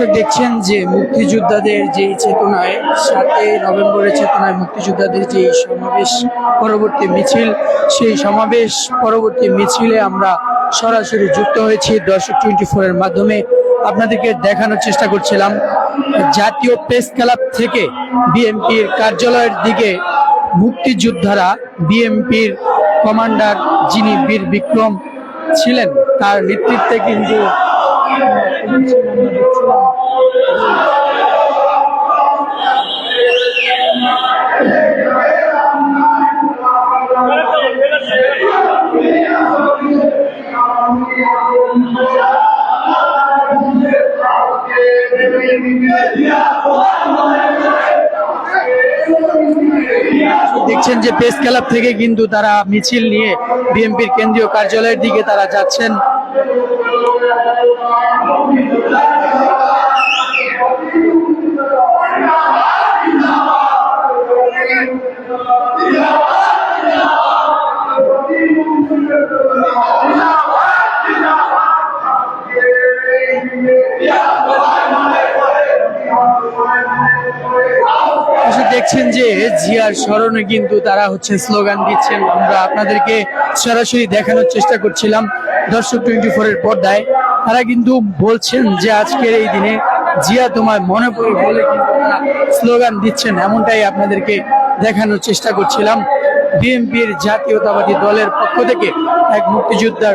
দর্শক দেখছেন যে মুক্তিযোদ্ধাদের যে চেতনায়, সাতই নভেম্বরের চেতনায় মুক্তিযোদ্ধাদের যে সমাবেশ, পরবর্তী মিছিল, সেই সমাবেশ, পরবর্তী মিছিলে আমরা সরাসরি যুক্ত হয়েছি দর্শক টোয়েন্টি ফোরের মাধ্যমে। আপনাদেরকে দেখানোর চেষ্টা করছিলাম, জাতীয় প্রেস ক্লাব থেকে বিএনপির কার্যালয়ের দিকে মুক্তিযোদ্ধারা বিএনপির কমান্ডার যিনি বীর বিক্রম ছিলেন, তার নেতৃত্বে কিন্তু Yeah, দেখছেন যে প্রেস ক্লাব থেকে কিন্তু তারা মিছিল নিয়ে বিএনপির কেন্দ্রীয় কার্যালয়ের দিকে তারা যাচ্ছেন। দর্শক দেখছেন যে জিয়ার স্মরণে কিন্তু তারা হচ্ছে স্লোগান দিচ্ছেন। আমরা আপনাদেরকে সরাসরি দেখানোর চেষ্টা করছিলাম দর্শক টোয়েন্টি ফোর এর পর্দায়। তারা কিন্তু বলছেন যে আজকের এই দিনে জিয়া তোমার মনে পড়ে বলে কিন্তু তারা স্লোগান দিচ্ছেন, এমনটাই আপনাদেরকে দেখানোর চেষ্টা করছিলাম। বিএনপির জাতীয়তাবাদী দলের পক্ষ থেকে এক মুক্তিযোদ্ধার